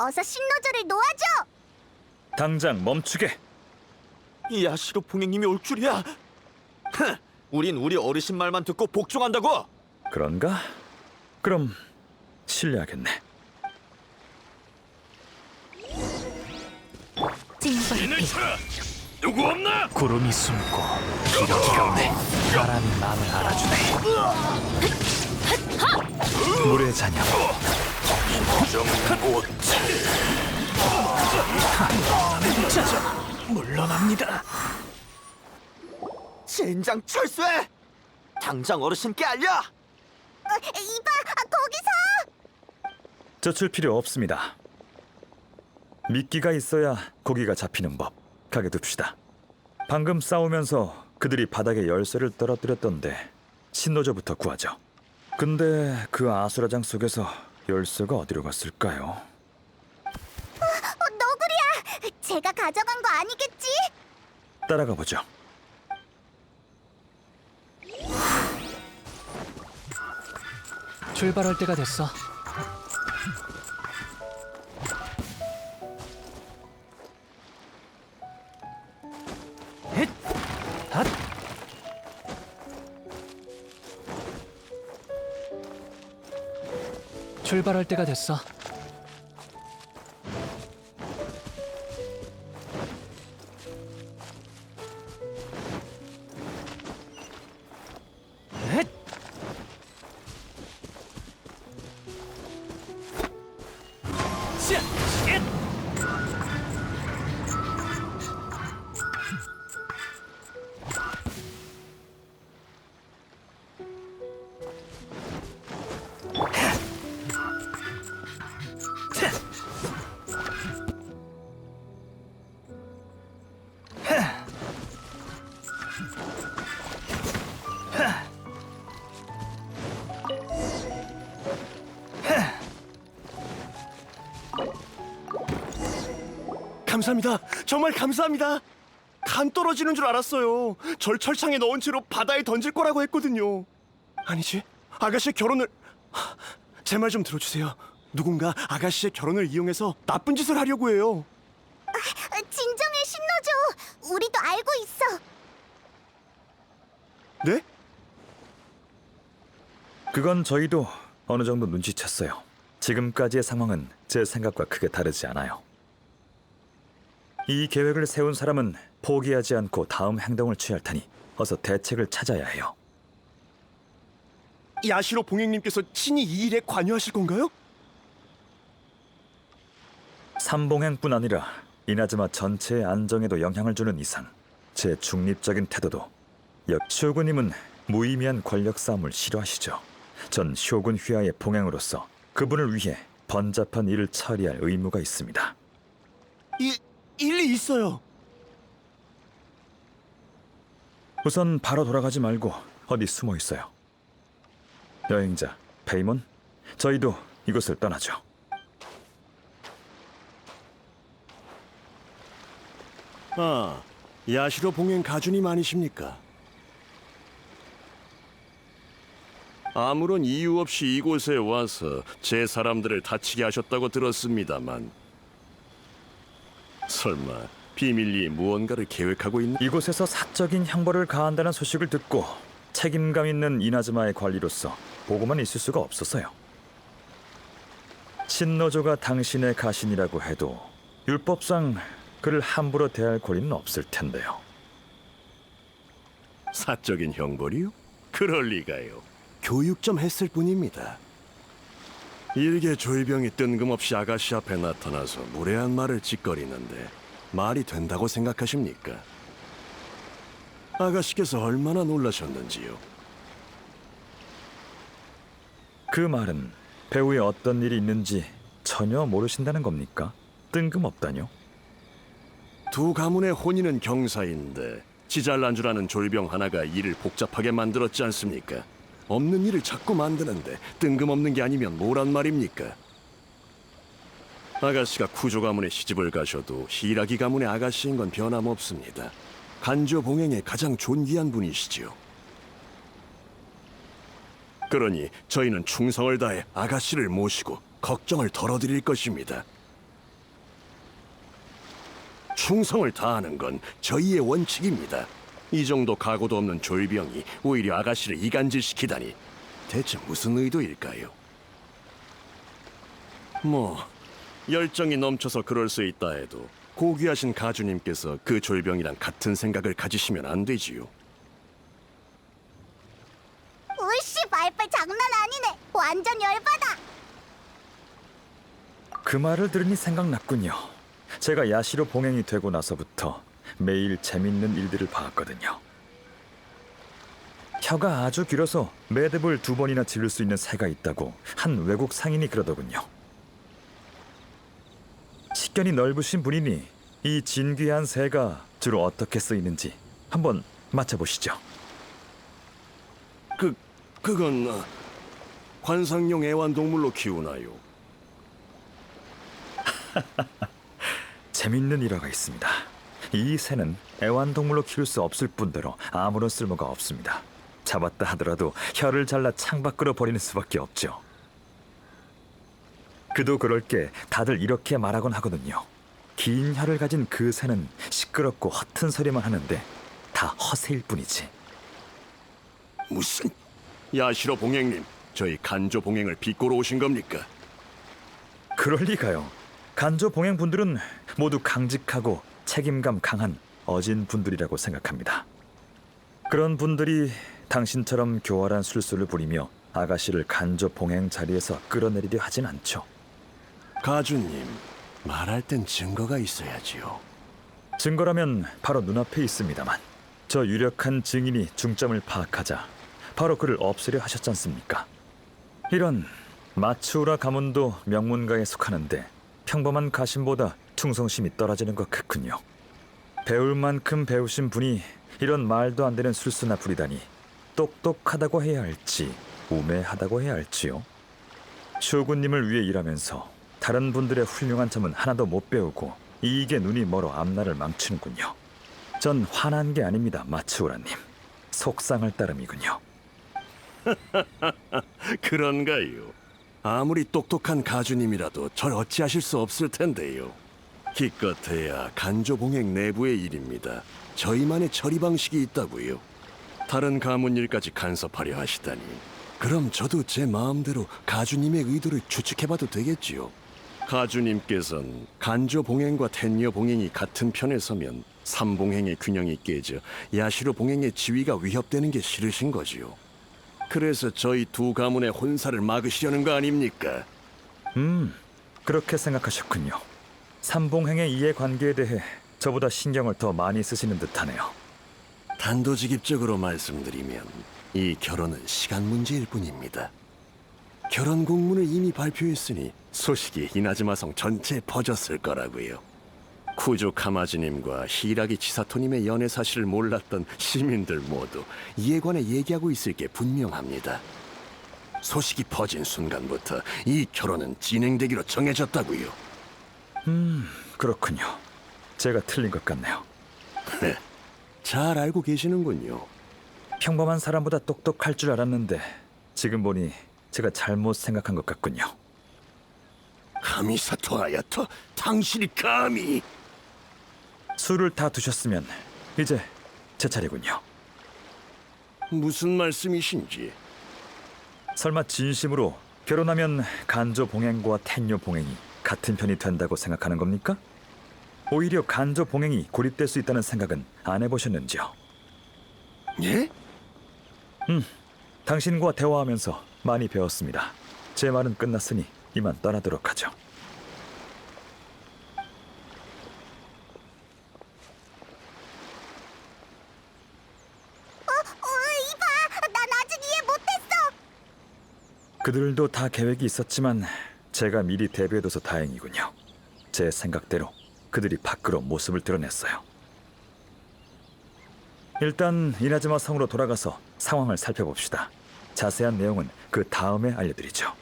어서 신노조를 놓아줘! 당장 멈추게. 이 야시로 봉행님이 올 줄이야. 흥, 우린 우리 어르신 말만 듣고 복종한다고. 그런가? 그럼 실례하겠네. 징벌 쳐라! 누구 없나? 구름이 숨고 기러기가 오네 바람이 마음을 알아주네 물의 잔 영 물러납니다 젠장 철수해. 당장 어르신께 알려. 어, 이봐! 아, 거기서! 젖을 필요 없습니다. 미끼가 있어야 고기가 잡히는 법. 가게 둡시다. 방금 싸우면서 그들이 바닥에 열쇠를 떨어뜨렸던데 신노조부터 구하죠. 근데 그 아수라장 속에서 열쇠가 어디로 갔을까요? 어, 너구리야! 제가 가져간 거 아니겠지? 따라가 보죠. 출발할 때가 됐어 출발할 때가 됐어 감사합니다. 정말 감사합니다. 간 떨어지는 줄 알았어요. 절 철창에 넣은 채로 바다에 던질 거라고 했거든요. 아니지. 아가씨의 결혼을 제 말 좀 들어주세요. 누군가 아가씨의 결혼을 이용해서 나쁜 짓을 하려고 해요. 어, 진정해, 신노조! 우리도 알고 있어! 네? 그건 저희도 어느 정도 눈치챘어요. 지금까지의 상황은 제 생각과 크게 다르지 않아요. 이 계획을 세운 사람은 포기하지 않고 다음 행동을 취할 테니 어서 대책을 찾아야 해요. 야시로 봉행님께서 친히 이 일에 관여하실 건가요? 삼봉행뿐 아니라 이나즈마 전체의 안정에도 영향을 주는 이상 제 중립적인 태도도 역 쇼군님은 무의미한 권력 싸움을 싫어하시죠. 전 쇼군 휘하의 봉행으로서 그분을 위해 번잡한 일을 처리할 의무가 있습니다. 이 일리 있어요. 우선 바로 돌아가지 말고 어디 숨어 있어요. 여행자 페이몬, 저희도 이곳을 떠나죠. 아, 야시로 봉행 가준이 아니십니까? 아무런 이유 없이 이곳에 와서 제 사람들을 다치게 하셨다고 들었습니다만 설마 비밀리에 무언가를 계획하고 있는 이곳에서 사적인 형벌을 가한다는 소식을 듣고 책임감 있는 이나즈마의 관리로서 보고만 있을 수가 없었어요. 신노조가 당신의 가신이라고 해도 율법상 그를 함부로 대할 권리는 없을 텐데요. 사적인 형벌이요? 그럴 리가요. 교육 좀 했을 뿐입니다. 일개 조이병이 뜬금없이 아가씨 앞에 나타나서 무례한 말을 짓거리는데 말이 된다고 생각하십니까? 아가씨께서 얼마나 놀라셨는지요. 그 말은 배우에 어떤 일이 있는지 전혀 모르신다는 겁니까? 뜬금없다뇨? 두 가문의 혼인은 경사인데 지잘난 줄 아는 졸병 하나가 일을 복잡하게 만들었지 않습니까? 없는 일을 자꾸 만드는데 뜬금없는 게 아니면 뭐란 말입니까? 아가씨가 쿠조 가문에 시집을 가셔도 히라기 가문의 아가씨인 건 변함없습니다. 간조 봉행의 가장 존귀한 분이시지요. 그러니 저희는 충성을 다해 아가씨를 모시고 걱정을 덜어드릴 것입니다. 충성을 다하는 건 저희의 원칙입니다. 이 정도 각오도 없는 졸병이 오히려 아가씨를 이간질시키다니 대체 무슨 의도일까요? 뭐 열정이 넘쳐서 그럴 수 있다 해도 고귀하신 가주님께서 그 졸병이랑 같은 생각을 가지시면 안 되지요. 으씨 말빨 장난 아니네. 완전 열받아. 그 말을 들으니 생각났군요. 제가 야시로 봉행이 되고 나서부터 매일 재밌는 일들을 봤거든요. 혀가 아주 길어서 매듭을 두 번이나 지를 수 있는 새가 있다고 한 외국 상인이 그러더군요. 식견이 넓으신 분이니 이 진귀한 새가 주로 어떻게 쓰이는지 한번 맞춰보시죠. 그 그건 어, 관상용 애완동물로 키우나요? 재밌는 일화가 있습니다. 이 새는 애완동물로 키울 수 없을 뿐더러 아무런 쓸모가 없습니다. 잡았다 하더라도 혀를 잘라 창밖으로 버리는 수밖에 없죠. 그도 그럴 게 다들 이렇게 말하곤 하거든요. 긴 혀를 가진 그 새는 시끄럽고 허튼 소리만 하는데 다 허세일 뿐이지. 무슨 야시로 봉행님 저희 간조 봉행을 비꼬러 오신 겁니까? 그럴 리가요. 간조 봉행 분들은 모두 강직하고 책임감 강한 어진 분들이라고 생각합니다. 그런 분들이 당신처럼 교활한 술수를 부리며 아가씨를 간조 봉행 자리에서 끌어내리려 하진 않죠. 가주님 말할 땐 증거가 있어야지요. 증거라면 바로 눈앞에 있습니다만 저 유력한 증인이 중점을 파악하자 바로 그를 없애려 하셨지 않습니까? 이런 마츠우라 가문도 명문가에 속하는데 평범한 가신보다 충성심이 떨어지는 것 같군요. 배울 만큼 배우신 분이 이런 말도 안 되는 술수나 부리다니 똑똑하다고 해야 할지 우매하다고 해야 할지요. 쇼군님을 위해 일하면서 다른 분들의 훌륭한 점은 하나도 못 배우고 이익에 눈이 멀어 앞날을 망치는군요. 전 화난 게 아닙니다, 마츠우라님. 속상할 따름이군요. 그런가요? 아무리 똑똑한 가주님이라도 절 어찌하실 수 없을 텐데요. 기껏해야 간조 봉행 내부의 일입니다. 저희만의 처리 방식이 있다고요. 다른 가문 일까지 간섭하려 하시다니. 그럼 저도 제 마음대로 가주님의 의도를 추측해봐도 되겠지요. 가주님께선 간조 봉행과 텐녀 봉행이 같은 편에 서면 삼봉행의 균형이 깨져 야시로 봉행의 지위가 위협되는 게 싫으신 거지요. 그래서 저희 두 가문의 혼사를 막으시려는 거 아닙니까? 음, 그렇게 생각하셨군요. 삼봉행의 이해관계에 대해 저보다 신경을 더 많이 쓰시는 듯하네요. 단도직입적으로 말씀드리면 이 결혼은 시간 문제일 뿐입니다. 결혼 공문을 이미 발표했으니 소식이 이나즈마성 전체에 퍼졌을 거라고요. 쿠조 카마즈님과 히라기 치사토님의 연애 사실을 몰랐던 시민들 모두 이에 관해 얘기하고 있을 게 분명합니다. 소식이 퍼진 순간부터 이 결혼은 진행되기로 정해졌다고요. 그렇군요. 제가 틀린 것 같네요. 네, 잘 알고 계시는군요. 평범한 사람보다 똑똑할 줄 알았는데 지금 보니 제가 잘못 생각한 것 같군요. 카미사토 아야토, 당신이 감히 술을 다 드셨으면 이제 제 차례군요. 무슨 말씀이신지 설마 진심으로 결혼하면 간조 봉행과 텐요 봉행이 같은 편이 된다고 생각하는 겁니까? 오히려 간조 봉행이 고립될 수 있다는 생각은 안 해보셨는지요? 예? 당신과 대화하면서 많이 배웠습니다. 제 말은 끝났으니 이만 떠나도록 하죠. 어, 어, 이봐. 난 아직 이해 못했어. 그들도 다 계획이 있었지만 제가 미리 대비해둬서 다행이군요. 제 생각대로 그들이 밖으로 모습을 드러냈어요. 일단 이나즈마 성으로 돌아가서 상황을 살펴봅시다. 자세한 내용은 그 다음에 알려드리죠.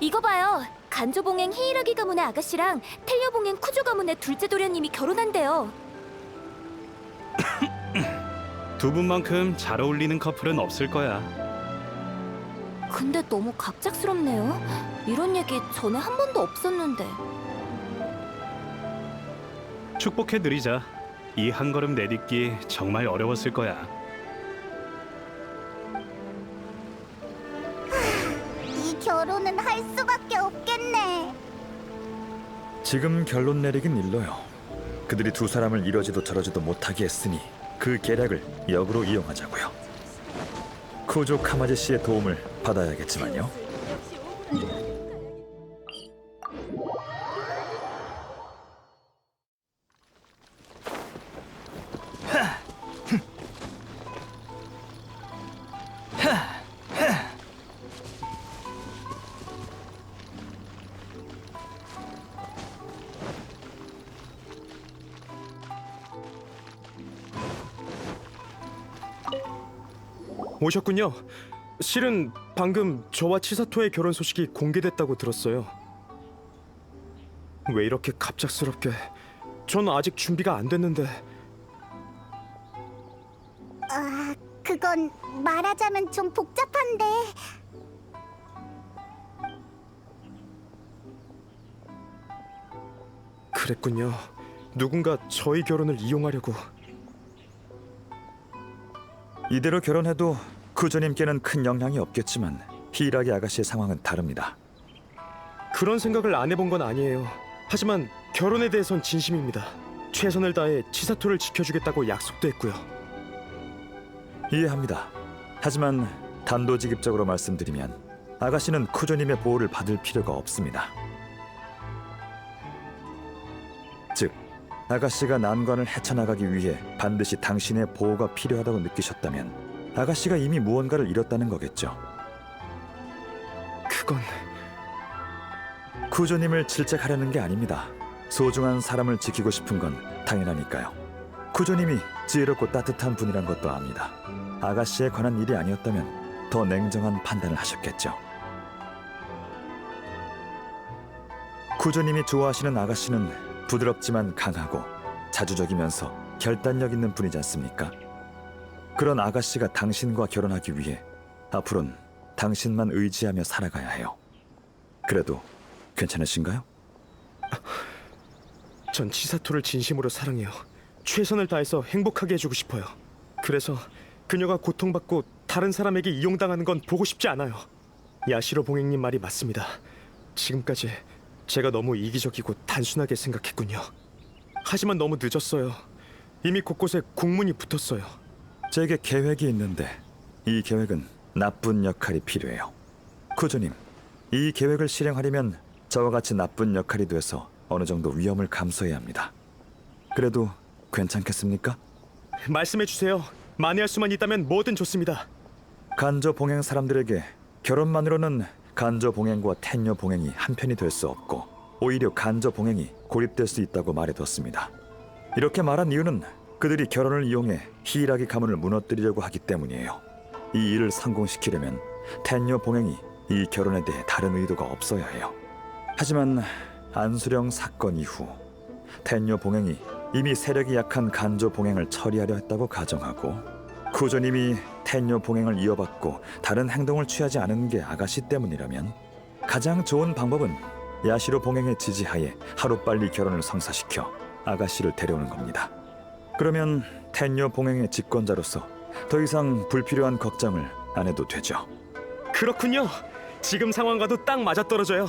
이거 봐요. 간조봉행 히이라기 가문의 아가씨랑 텔려봉행 쿠조 가문의 둘째 도련님이 결혼한대요. 두 분만큼 잘 어울리는 커플은 없을 거야. 근데 너무 갑작스럽네요. 이런 얘기 전에 한 번도 없었는데. 축복해 드리자. 이 한 걸음 내딛기 정말 어려웠을 거야. 지금 결론 내리긴 일러요. 그들이 두 사람을 이러지도 저러지도 못하게 했으니 그 계략을 역으로 이용하자고요. 쿠조 카마지 씨의 도움을 받아야겠지만요. 오셨군요. 실은 방금 저와 치사토의 결혼 소식이 공개됐다고 들었어요. 왜 이렇게 갑작스럽게? 전 아직 준비가 안 됐는데 아, 그건 말하자면 좀 복잡한데. 그랬군요. 누군가 저희 결혼을 이용하려고 이대로 결혼해도 쿠조님께는 큰 영향이 없겠지만 히이라기 아가씨의 상황은 다릅니다. 그런 생각을 안 해본 건 아니에요. 하지만 결혼에 대해선 진심입니다. 최선을 다해 치사토를 지켜주겠다고 약속도 했고요. 이해합니다. 하지만 단도직입적으로 말씀드리면 아가씨는 쿠조님의 보호를 받을 필요가 없습니다. 즉, 아가씨가 난관을 헤쳐나가기 위해 반드시 당신의 보호가 필요하다고 느끼셨다면 아가씨가 이미 무언가를 잃었다는 거겠죠. 그건 쿠조님을 질책하려는 게 아닙니다. 소중한 사람을 지키고 싶은 건 당연하니까요. 쿠조님이 지혜롭고 따뜻한 분이란 것도 압니다. 아가씨에 관한 일이 아니었다면 더 냉정한 판단을 하셨겠죠. 쿠조님이 좋아하시는 아가씨는 부드럽지만 강하고 자주적이면서 결단력 있는 분이지 않습니까? 그런 아가씨가 당신과 결혼하기 위해 앞으론 당신만 의지하며 살아가야 해요. 그래도 괜찮으신가요? 전 치사토를 진심으로 사랑해요. 최선을 다해서 행복하게 해주고 싶어요. 그래서 그녀가 고통받고 다른 사람에게 이용당하는 건 보고 싶지 않아요. 야시로 봉행님 말이 맞습니다. 지금까지 제가 너무 이기적이고 단순하게 생각했군요. 하지만 너무 늦었어요. 이미 곳곳에 국문이 붙었어요. 제게 계획이 있는데 이 계획은 나쁜 역할이 필요해요. 쿠조님, 이 계획을 실행하려면 저와 같이 나쁜 역할이 돼서 어느 정도 위험을 감수해야 합니다. 그래도 괜찮겠습니까? 말씀해 주세요. 만회할 수만 있다면 뭐든 좋습니다. 간조 봉행 사람들에게 결혼만으로는 간조 봉행과 텐녀 봉행이 한편이 될 수 없고 오히려 간조 봉행이 고립될 수 있다고 말해뒀습니다. 이렇게 말한 이유는 그들이 결혼을 이용해 히이라기 가문을 무너뜨리려고 하기 때문이에요. 이 일을 성공시키려면 텐녀 봉행이 이 결혼에 대해 다른 의도가 없어야 해요. 하지만 안수령 사건 이후 텐녀 봉행이 이미 세력이 약한 간조 봉행을 처리하려 했다고 가정하고 구조님이 텐녀 봉행을 이어받고 다른 행동을 취하지 않은 게 아가씨 때문이라면 가장 좋은 방법은 야시로 봉행의 지지하에 하루빨리 결혼을 성사시켜 아가씨를 데려오는 겁니다. 그러면 텐녀 봉행의 집권자로서 더 이상 불필요한 걱정을 안 해도 되죠. 그렇군요. 지금 상황과도 딱 맞아떨어져요.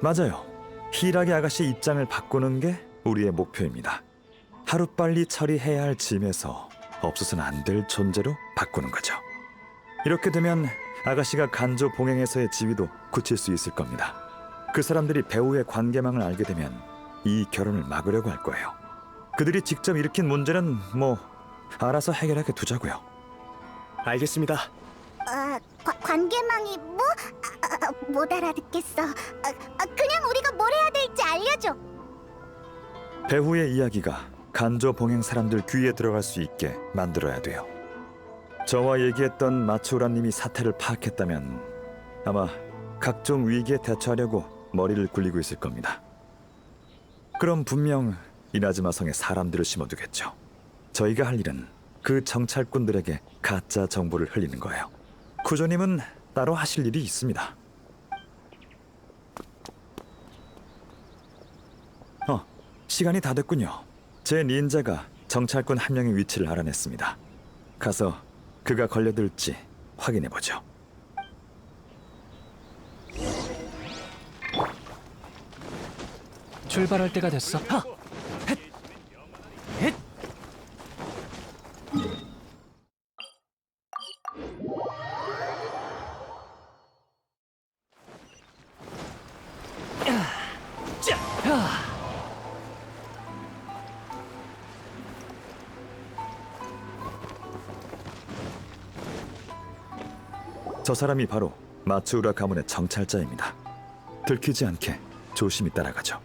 맞아요. 히라기 아가씨 입장을 바꾸는 게 우리의 목표입니다. 하루빨리 처리해야 할 짐에서 없어서는 안 될 존재로 바꾸는 거죠. 이렇게 되면 아가씨가 간조 봉행에서의 지위도 굳힐 수 있을 겁니다. 그 사람들이 배우의 관계망을 알게 되면 이 결혼을 막으려고 할 거예요. 그들이 직접 일으킨 문제는 뭐 알아서 해결하게 두자고요. 알겠습니다. 아, 과- 관계망이 뭐? 아, 아, 못 알아듣겠어. 아, 아, 그냥 우리가 뭘 해야 될지 알려줘. 배후의 이야기가 간조 봉행 사람들 귀에 들어갈 수 있게 만들어야 돼요. 저와 얘기했던 마츠우라님이 사태를 파악했다면 아마 각종 위기에 대처하려고 머리를 굴리고 있을 겁니다. 그럼 분명 이나즈마 성에 사람들을 심어두겠죠. 저희가 할 일은 그 정찰꾼들에게 가짜 정보를 흘리는 거예요. 구조님은 따로 하실 일이 있습니다. 어, 시간이 다 됐군요. 제 닌자가 정찰꾼 한 명의 위치를 알아냈습니다. 가서 그가 걸려들지 확인해 보죠. 출발할 때가 됐어. 하! 저 사람이 바로 마츠우라 가문의 정찰자입니다. 들키지 않게 조심히 따라가죠.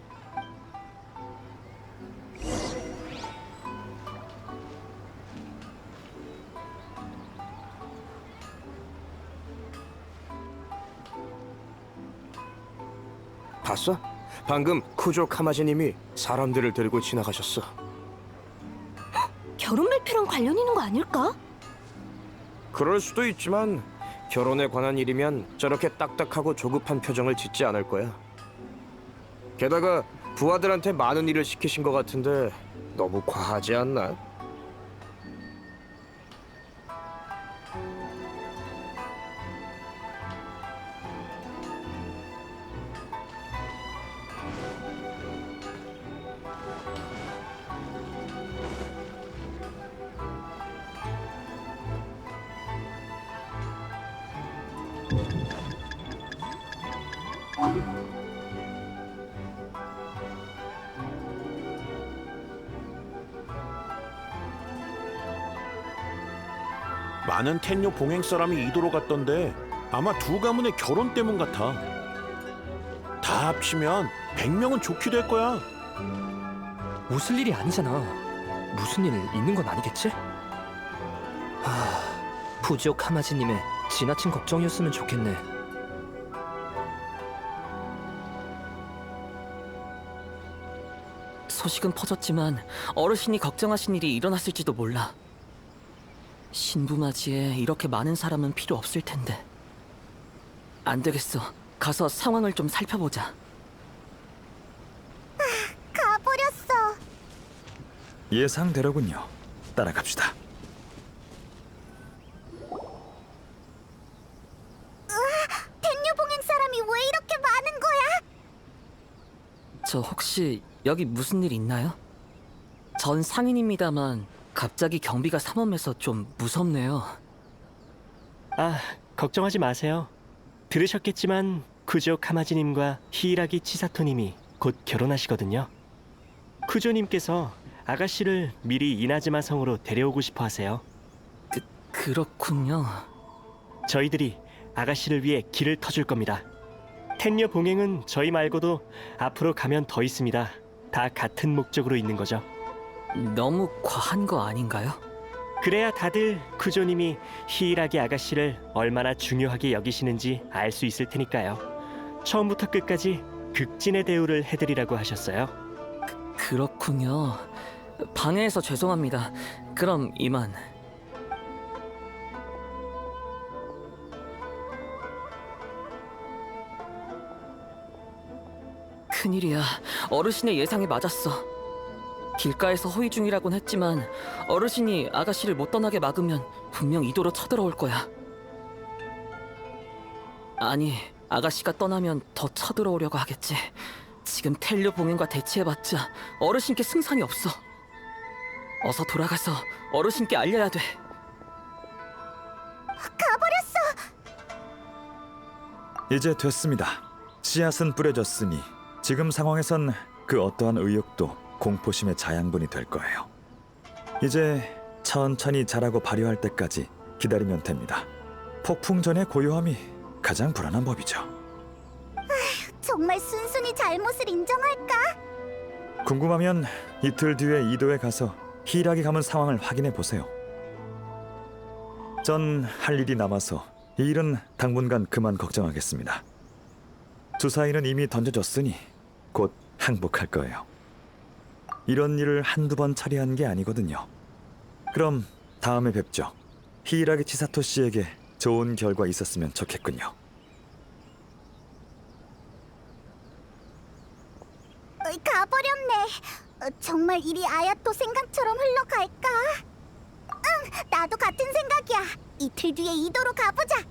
봤어? 방금 쿠조 카마지님이 사람들을 데리고 지나가셨어. 결혼 발표랑 관련 있는 거 아닐까? 그럴 수도 있지만 결혼에 관한 일이면 저렇게 딱딱하고 조급한 표정을 짓지 않을 거야. 게다가 부하들한테 많은 일을 시키신 것 같은데 너무 과하지 않나? 텐요 봉행 사람이 이도로 갔던데 아마 두 가문의 결혼 때문 같아. 다 합치면 100명은 좋게 될 거야. 웃을 일이 아니잖아. 무슨 일 있는 건 아니겠지? 하... 부지옥 카마지님의 지나친 걱정이었으면 좋겠네. 소식은 퍼졌지만 어르신이 걱정하신 일이 일어났을지도 몰라. 신부맞이에 이렇게 많은 사람은 필요 없을 텐데. 안 되겠어. 가서 상황을 좀 살펴보자. 가버렸어. 예상대로군요. 따라갑시다. 텐유 봉행 사람이 왜 이렇게 많은 거야? 저 혹시 여기 무슨 일 있나요? 전 상인입니다만 갑자기 경비가 삼엄해서 좀 무섭네요. 아, 걱정하지 마세요. 들으셨겠지만 쿠조 카마지님과 히이라기 치사토님이 곧 결혼하시거든요. 쿠조님께서 아가씨를 미리 이나즈마 성으로 데려오고 싶어 하세요. 그렇군요. 저희들이 아가씨를 위해 길을 터줄 겁니다. 텐녀 봉행은 저희 말고도 앞으로 가면 더 있습니다. 다 같은 목적으로 있는 거죠. 너무 과한 거 아닌가요? 그래야 다들 쿠조님이 히이라기 아가씨를 얼마나 중요하게 여기시는지 알 수 있을 테니까요. 처음부터 끝까지 극진의 대우를 해드리라고 하셨어요. 그렇군요. 방해해서 죄송합니다. 그럼 이만. 큰일이야. 어르신의 예상에 맞았어. 길가에서 호의 중이라곤 했지만 어르신이 아가씨를 못 떠나게 막으면 분명 이도로 쳐들어올 거야. 아니, 아가씨가 떠나면 더 쳐들어오려고 하겠지. 지금 텔류 봉행과 대치해봤자 어르신께 승산이 없어. 어서 돌아가서 어르신께 알려야 돼. 이제 됐습니다. 씨앗은 뿌려졌으니 지금 상황에선 그 어떠한 의욕도 공포심의 자양분이 될 거예요. 이제 천천히 자라고 발효할 때까지 기다리면 됩니다. 폭풍 전의 고요함이 가장 불안한 법이죠. 정말 순순히 잘못을 인정할까? 궁금하면 이틀 뒤에 이도에 가서 히라기 가문 상황을 확인해 보세요. 전 할 일이 남아서 이 일은 당분간 그만 걱정하겠습니다. 주사위는 이미 던져졌으니 곧 항복할 거예요. 이런 일을 한두 번 처리한 게 아니거든요. 그럼 다음에 뵙죠. 히이라기 치사토 씨에게 좋은 결과 있었으면 좋겠군요. 가버렸네. 어, 정말 일이 아야토 생각처럼 흘러갈까? 응, 나도 같은 생각이야. 이틀 뒤에 이도로 가보자.